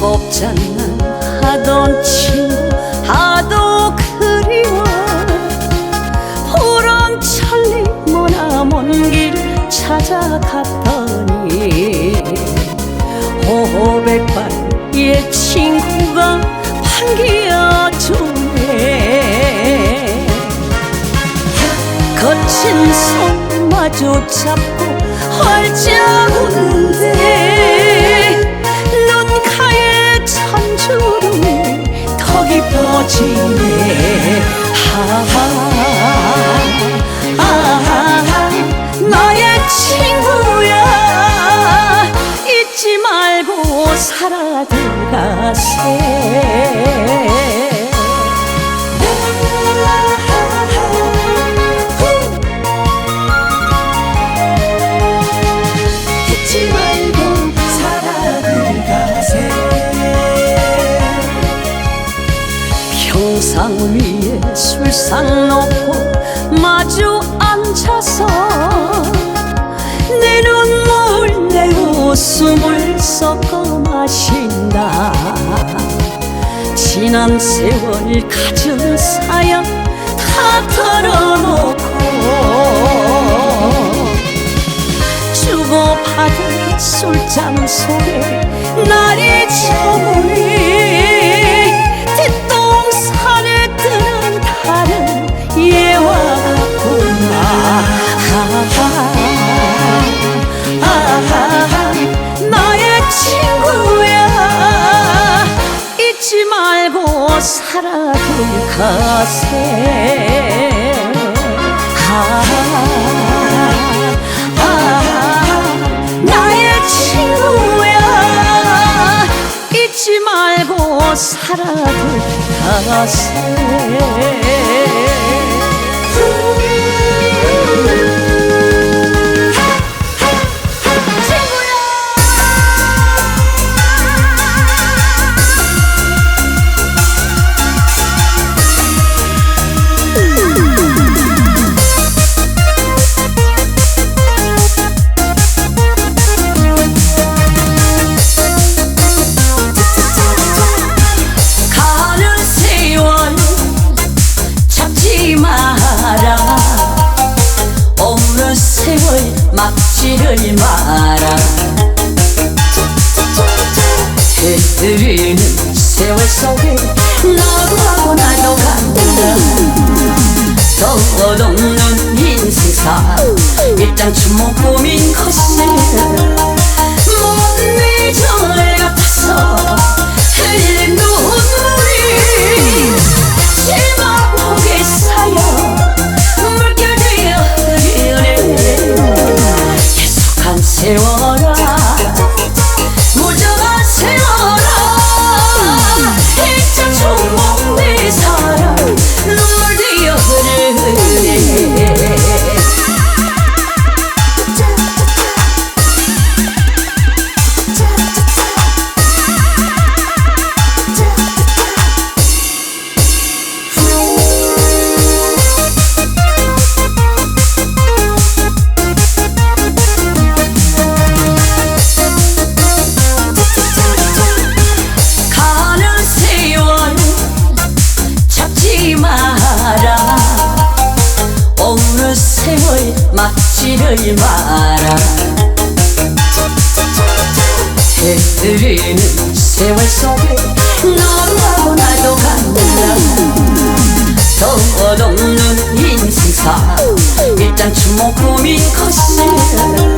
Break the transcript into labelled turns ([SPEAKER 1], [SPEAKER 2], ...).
[SPEAKER 1] 짠짠 하던 친구 하도 그리워. 보람찰리 머나 먼 길 찾아갔더니 옛 친구가 반기어주네. 거친 손 마주 잡고 활짝 웃는 지네 하하 아하 나의 친구야. 잊지 말고 살아 들어가세 마주 앉아서 내 눈물 내 웃음을 섞어 마신다. 지난 세월 가진 사연 다 털어놓고 주고받은 술잔 속에 날이 저물이 잊지 말고 살아둘 가세. 아, 아, 나의 친구야. 잊지 말고 살아둘 가세 막지를 마라 해들이는 세월 속에 나도 하고 나도 간다 덧없는 인생사 일장 춘목 고민 못 막지를 마라. 해들이는 세월 속에 너도 하고 나도 간다. 덧없는 인생사 일장 춘목 고민 컸을